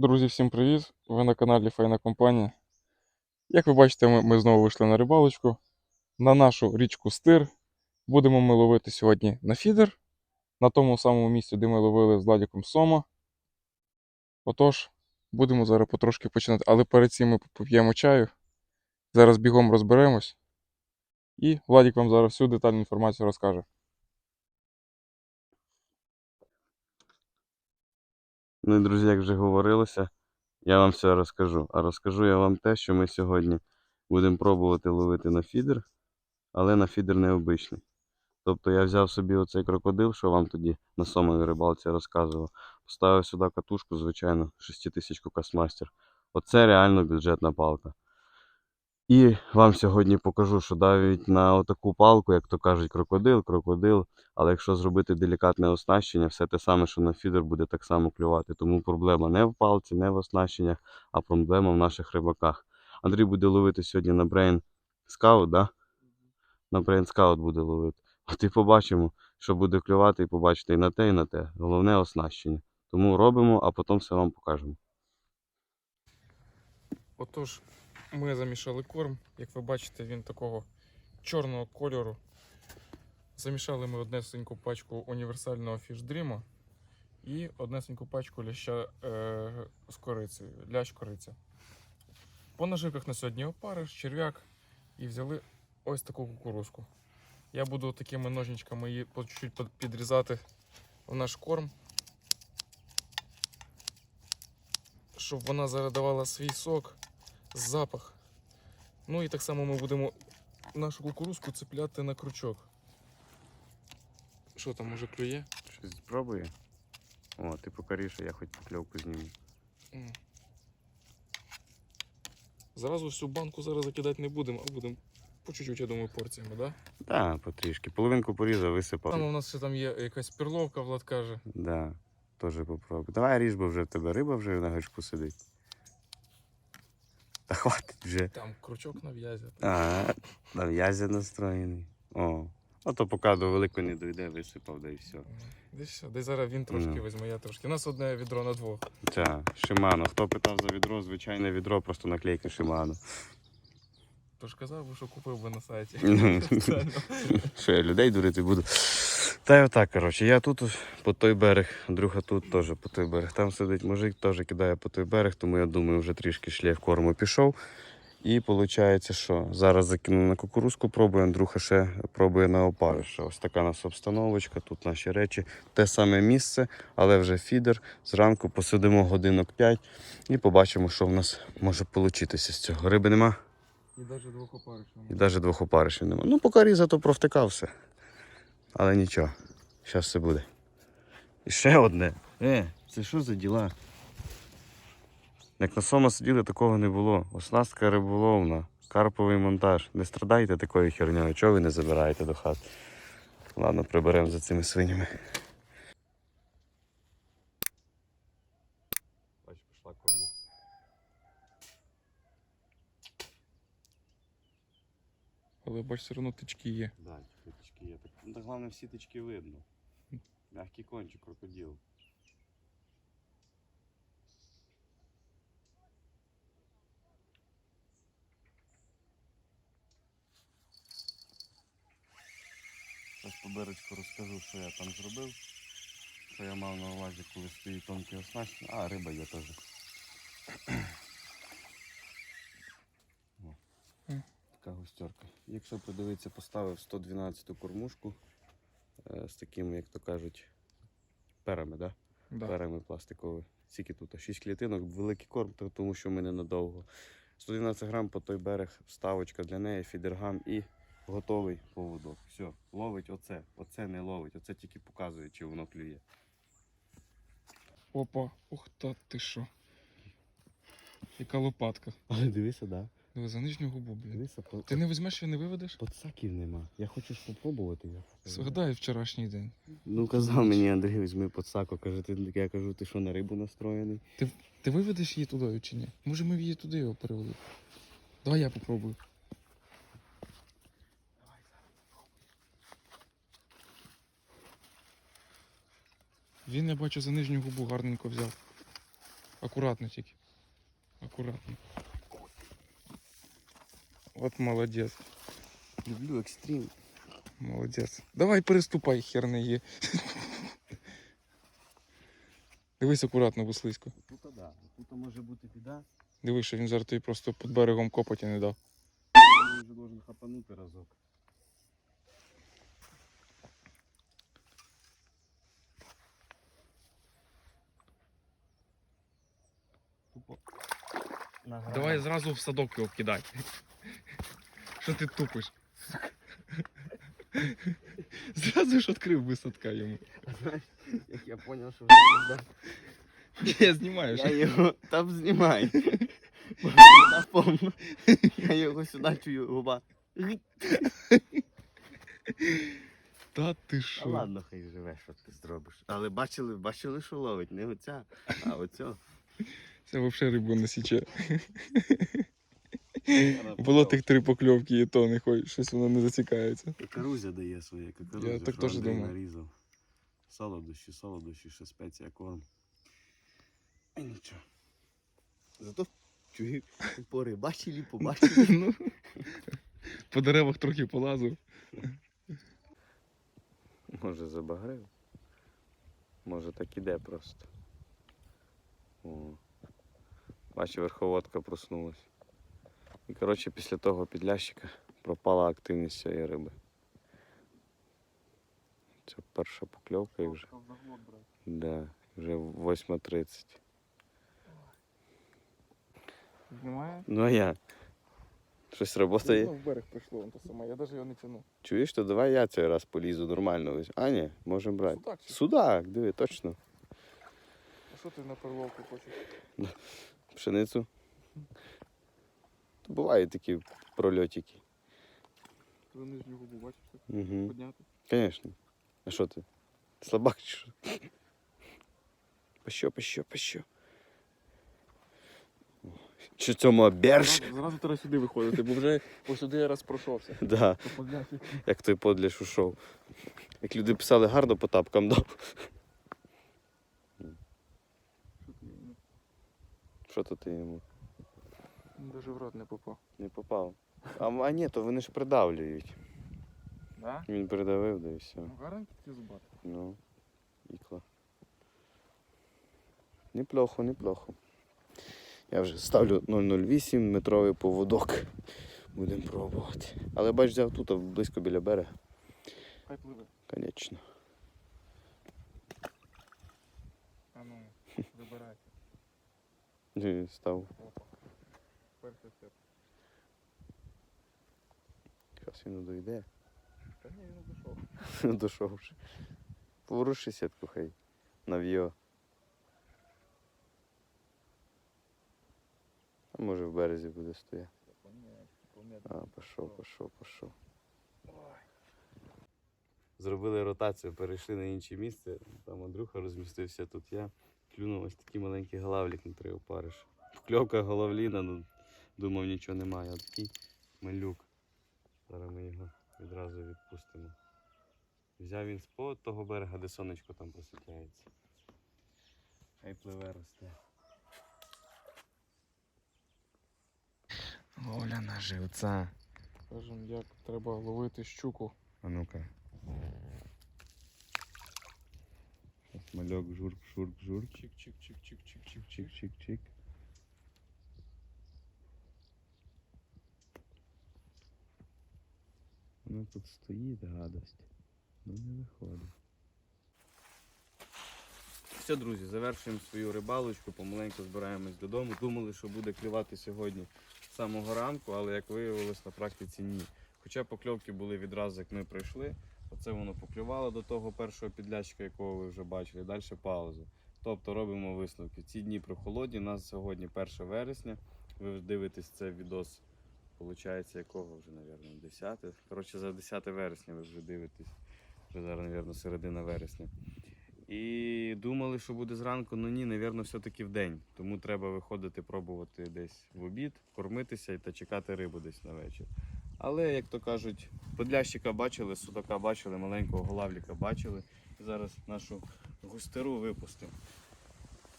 Друзі, всім привіт! Ви на каналі Файна Компанія. Як ви бачите, ми, ми знову вийшли на рибалочку на нашу річку Стир. Будемо ми ловити сьогодні на фідер, на тому самому місці, де ми ловили з Владіком Сома. Отож, будемо зараз потрошки починати. Але перед цим ми поп'ємо чаю. Зараз бігом розберемось. І Владік вам зараз всю детальну інформацію розкаже. Ну і друзі, як вже говорилося, я вам все розкажу. А розкажу я вам те, що ми сьогодні будемо пробувати ловити на фідер, але на фідер необичний. Тобто я взяв собі оцей крокодил, що вам тоді на сомовій рибалці розказував. Поставив сюди катушку, звичайно, 6000 Касмастер. Оце реально бюджетна палка. І вам сьогодні покажу, що навіть на отаку палку, як то кажуть, крокодил, крокодил, але якщо зробити делікатне оснащення, все те саме, що на фідер буде так само клювати. Тому проблема не в палці, не в оснащеннях, а проблема в наших рибаках. Андрій буде ловити сьогодні на Brain Scout, да? На Brain Scout буде ловити. От і побачимо, що буде клювати, і побачите і на те, і на те. Головне оснащення. Тому робимо, а потім все вам покажемо. Отож, ми замішали корм. Як ви бачите, він такого чорного кольору. Замішали ми однесеньку пачку універсального фішдріма і однесеньку пачку ляща е, з корицею. Лящ кориця. По наживках на сьогодні опариш, черв'як і взяли ось таку кукурузку. Я буду такими ножничками її по чуть-чуть підрізати в наш корм, щоб вона зараз давала свій сок, запах. Ну і так само ми будемо нашу кукурузку цепляти на крючок. Що там може клює? Щось спробує? О, ти покоріше, я хоч покльовку зніму. Зразу всю банку зараз закидати не будемо, а будемо по чуть-чуть, я думаю, порціями, да? Так, потрішки. Половинку порізав, висипав. Там у нас ще там є якась перловка, Влад каже. Да, теж попробуй. Давай ріж, бо вже в тебе риба вже на гачку сидить. Та хватить вже. Там крючок на в'язі. А, на в'язі настроєний. О. А то поки до великої не дойде, висипав, да і все. Десь все, десь зараз він трошки Ну. візьме, я трошки. У нас одне відро на двох. Ця, Шимано. Хто питав за відро, звичайне відро, просто наклейка Шимано. Тож казав би, що купив би на сайті. Ну. Спеціально. Що я людей дурити буду. Та й отак, коротше, я тут по той берег, Андрюха тут теж по той берег. Там сидить мужик, теж кидає по той берег, тому я думаю, вже трішки шлейф корму пішов. І виходить, що зараз закину на кукурузку, пробую, Андрюха ще пробує на опариша. Ось така нас обстановочка, тут наші речі. Те саме місце, але вже фідер. Зранку посидимо годинок 5 і побачимо, що в нас може вийти з цього. Риби нема І навіть двох опаришів. і навіть двох опаришів нема. Ну, поки різа, то провтикав все. Але нічого, зараз все буде. І ще одне. Е, це що за діла? Як на сома сиділи, такого не було. Оснастка риболовна, карповий монтаж. Не страдайте такою херньою, чого ви не забираєте до хати? Ладно, приберемо за цими свинями. Бач, пішла корму. Але бач, все одно тички є. Да, тички є. Так, ну, так головне всі тички видно. Мягкий кончик крокодил. Зараз по беречку розкажу, що я там зробив. Що я мав на увазі, коли стоїть тонкий оснащення. А, риба є теж. О, Мгм. Така густерка. Якщо подивитися, поставив 112 кормушку е, з такими, як то кажуть, перами, да? Да. перами пластикові. Скільки тут? 6 клітинок, великий корм, тому що ми ненадовго. 112 грам по той берег, вставочка для неї, фідергам і готовий поводок. Все, ловить оце. Оце не ловить, оце тільки показує, чи воно клює. Опа, ух та ти що. Яка лопатка. Але дивися, да. Диви, за нижню губу, блін. Дивися, по... Ти не візьмеш і не виведеш? подсаків нема. Я хочу ж попробувати. Я. Згадай вчорашній день. Ну казав мені Андрій, візьми подсаку. Каже, ти я кажу, ти що на рибу настроєний? Ти виведеш її туди чи ні? Може ми її туди його перевели? Давай я попробую. Він, я бачу, за нижню губу гарненько взяв. Акуратно тільки. Акуратно. От молодець. Люблю екстрім. Молодець. Давай переступай, хер не є. Дивись акуратно, бо слизько. Тут так, да. тут може бути біда. Дивись, що він зараз тобі просто під берегом копоті не дав. Я вже должен хапанути разок. Тупо. на грані. Давай зразу в садок його кидай. Що ти тупиш? Зразу ж відкрив би садка йому. Знаєш, як я зрозумів, що вже пізда. Я знімаю. Я його там. Напомню. Я його сюди чую губа. Та ти Та що? ладно, хай живе, що ти зробиш. Але бачили, бачили, що ловить, не оця, а оця. Це взагалі рибу не січе. Було тих три покльовки, і то не хоч, щось воно не зацікається. Кукурузя дає своє, кукурузя. Я так теж думав. нарізав. Солодощі, солодощі, ще спеція корм. А нічого. Зато чую, пори бачили, побачили. Ну, По деревах трохи полазив. Може забагрив. Може так іде просто. О. Бачу, верховодка проснулась. І коротше після того підлящика пропала активність цієї риби. Це перша покльовка і вже. Да, вже 8.30. Знімає? Ну а я. Щось роботає. в берег прийшло, он то саме. Я навіть його не тяну. Чуєш, то давай я цей раз полізу нормально. ось. А, ні, можемо брати. Судак чи? Судак, диви, точно. А що ти на перловку хочеш? Пшеницю. Бувають такі прольотики. Ти нижню губу бачиш, так Угу. підняти? Звісно. А що ти? Слабак чи що? Пощо, пощо, пощо. Що цьому оберж? Зразу, зразу треба сюди виходити, бо вже ось сюди я раз пройшовся. Да, як той подляш ушов. Як люди писали гарно по тапкам дав. Що ти йому? Що то ти йому Даже в рот не попав. не попав? А, а ні, то вони ж придавлюють. Да? Він придавив, да і все. Ну гаранті ті зубати. Ну, ікла. Неплохо, неплохо. Я вже ставлю 008 метровий поводок. Будемо пробувати. Але бач, взяв тут а близько біля берега. Хай пливе. Конечно. А ну, вибирайте. Став. Опа. Перший степ. Зараз він дойде. Та ні, він дійшов. Дошов вже. Поворуши сітку хай. Нав'йо. А може в березі буде стояти. А, пішов, пішов, пішов. Зробили ротацію, перейшли на інше місце. Там Андрюха розмістився, тут я. Клюнув ось такий маленький главлік на три опариш. Вкльовка головліна, ну думав нічого немає. А такий малюк. Зараз ми його відразу відпустимо. Взяв він з того берега, де сонечко там просвітляється. Хай пливе росте. Ловля на живця. Кажем, як треба ловити щуку. А ну-ка. Мальок журк, журк, журк. Чик-чик-чик-чик-чик-чик. Чик-чик-чик. Тут стоїть, гадость. Ну не виходить. Все, друзі, завершуємо свою рибалочку, помаленьку збираємось додому. Думали, що буде клювати сьогодні з самого ранку, але як виявилось, на практиці ні. Хоча покльовки були відразу, як ми прийшли. Оце воно поклювало до того першого підлячка, якого ви вже бачили. Далі паузу. Тобто робимо висновки. Ці дні прохолодні. У нас сьогодні 1 вересня. Ви дивитесь це відос, виходить, якого вже, мабуть, 10. Коротше, за 10 вересня ви вже дивитесь. Вже зараз, мабуть, середина вересня. І думали, що буде зранку, ну ні, мабуть, все-таки в день. Тому треба виходити, пробувати десь в обід, кормитися та чекати рибу десь на вечір. Але, як то кажуть, подлящика бачили, судака бачили, маленького голавліка бачили. Зараз нашу густеру випустимо.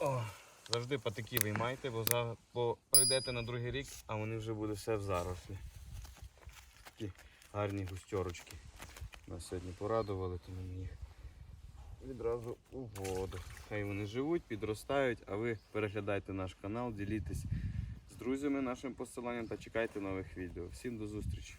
О, Завжди патики виймайте, бо, за, бо прийдете на другий рік, а вони вже буде все в зарослі. Такі гарні густьорочки. Нас сьогодні порадували, тому ми їх відразу у воду. Хай вони живуть, підростають, а ви переглядайте наш канал, ділітесь з друзями нашим посиланням та чекайте нових відео. Всім до зустрічі!